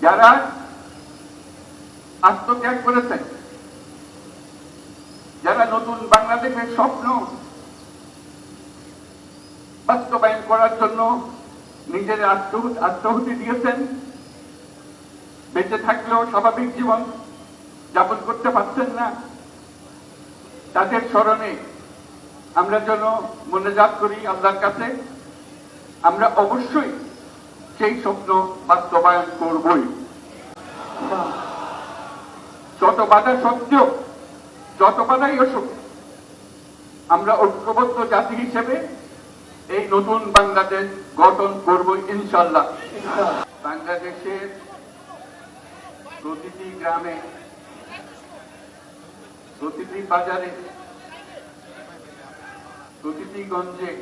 যারা আত্মত্যাগ করেছেন যারা নতুন বাংলাদেশের স্বপ্ন বাস্তবায়ন করার জন্য নিজের আত্ম- আত্মাহুতি দিয়েছেন, বেঁচে থাকলেও স্বাভাবিক জীবন যাপন করতে পারছেন না, তাদের স্মরণে আমরা যেন মনে মনোজাত করি আল্লাহর কাছে, আমরা অবশ্যই সেই স্বপ্ন বাস্তবায়ন করবই। যত বাধা সত্ত্বেও, যত বাধাই আসুক, আমরা ঐক্যবদ্ধ জাতি হিসেবে এই নতুন বাংলাদেশ গঠন করব ইনশাল্লাহ বাংলাদেশের প্রতিটি গ্রামে, প্রতিটি বাজারে, প্রতিটি গঞ্জে,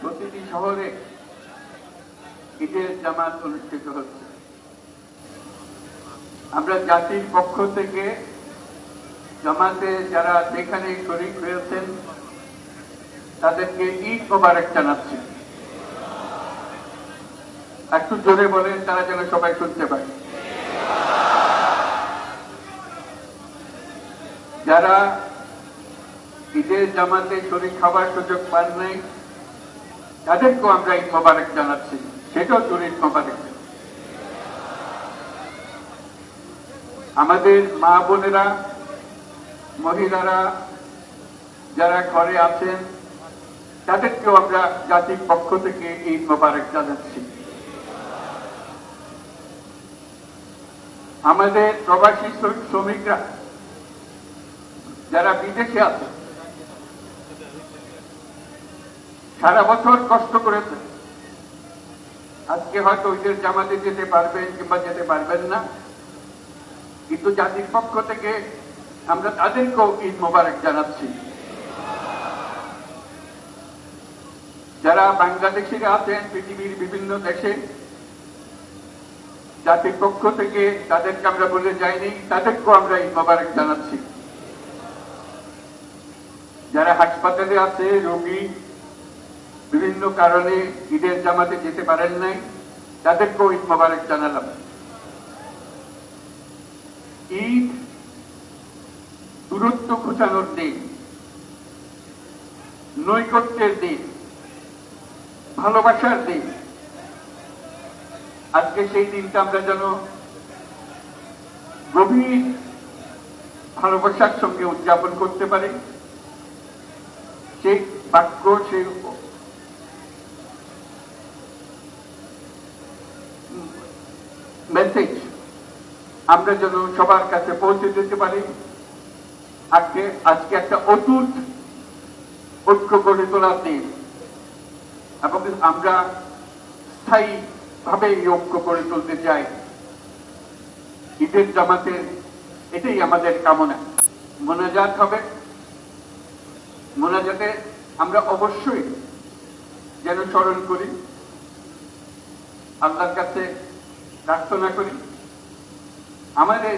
প্রতিটি শহরে ঈদের জামাত অনুষ্ঠিত হচ্ছে। আমরা জাতির পক্ষ থেকে জামাতে যারা যেখানে শরিক হয়েছেন, তাদেরকে ঈদ মোবারক জানাচ্ছি। একটু জোরে বলেন, তারা যেন সবাই শুনতে পারে যারা ঈদের জামাতে শরীর খাবার সুযোগ পান নাই, তাদেরকেও আমরা ঈদ মোবারক জানাচ্ছি। সেটাও শরীর মোবারক আমাদের মা বোনেরা, মহিলারা যারা ঘরে আছেন, তাদেরকেও আমরা জাতির পক্ষ থেকে ঈদ মোবারক জানাচ্ছি। আমাদের প্রবাসী শ্রমিকরা যারা বিদেশে আছে, সারা বছর কষ্ট করেছে আজকে হয়তো ঈদের জামাতে যেতে পারবেন কিংবা যেতে পারবেন না। কিন্তু জাতির পক্ষ থেকে আমরা তাদেরকেও ঈদ মোবারক জানাচ্ছি। যারা বাংলাদেশিরা আছেন, পৃথিবীর বিভিন্ন দেশে, জাতির পক্ষ থেকে তাদেরকে আমরা বলে যাইনি, তাদেরকেও আমরা ঈদ মোবারক জানাচ্ছি। যারা হাসপাতালে আছে, রোগী বিভিন্ন কারণে ঈদের জামাতে যেতে পারেন নাই। তাদেরকেও ঈদ মোবারক জানালাম। ঈদ দূরত্ব ঘুচানোর দিন নৈকট্যের দিন, ভালোবাসার দিন। আজকে সেই দিনটা আমরা যেন গভীর ভালোবাসার সঙ্গে উদযাপন করতে পারি। সেই বাক্য, সেই মেসেজ আমরা যেন সবার কাছে পৌঁছে দিতে পারি। আজকে আজকে একটা অটুট ঐক্য গড়ে তোলার দিন। এবং আমরা স্থায়ী ভাবে এই ঐক্য গড়ে তুলতে চাই। ঈদের জামাতের এটাই আমাদের কামনা। মোনাজাত হবে। মোনাজাতে আমরা অবশ্যই যেন স্মরণ করি। আল্লাহর কাছে প্রার্থনা করি। আমাদের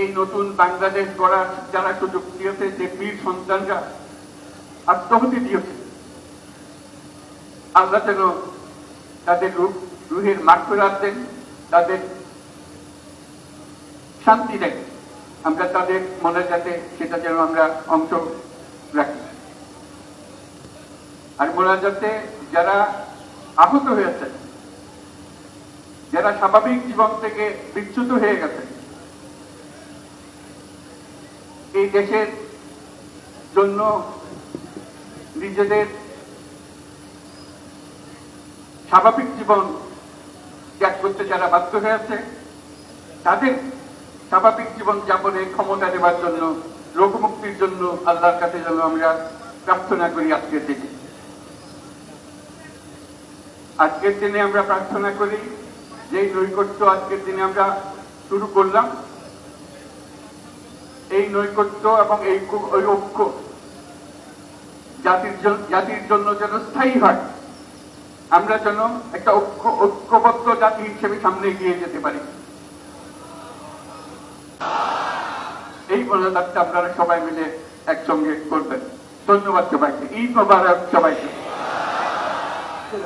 এই নতুন বাংলাদেশ গড়ার যারা সুযোগ দিয়েছে, যে বীর সন্তানরা আত্মহতি দিয়েছে, আল্লাহ যেন তাদের রুহের মাঠফেরাত দেন তাদের শান্তি দেন। আমরা তাদের মনে যাতে সেটা যেন আমরা অংশ রাখি। আর মোনাজাতে যারা আহত হয়েছে। যারা স্বাভাবিক জীবন থেকে বিচ্যুত হয়ে গেছে। এই দেশের জন্য নিজেদের স্বাভাবিক জীবন ত্যাগ করতে যারা বাধ্য হয়েছে, তাদের স্বাভাবিক জীবন যাপনে ক্ষমতা দেওয়ার জন্য, রোগমুক্তির জন্য আল্লাহর কাছে যেন আমরা প্রার্থনা করি আজকের দিনে। আজকের দিনে আমরা প্রার্থনা করি যে নৈকট্য আজকের দিনে আমরা শুরু করলাম, এই নৈকট্য এবং এই ঐক্য জাতির জাতির জন্য যেন স্থায়ী হয়, আমরা যেন একটা ঐক্য ঐক্যবদ্ধ জাতি হিসেবে সামনে এগিয়ে যেতে পারি। এই মনোজাতটা আপনারা সবাই মিলে একসঙ্গে করবেন। ধন্যবাদ সবাইকে। ঈদ মোবারক সবাইকে।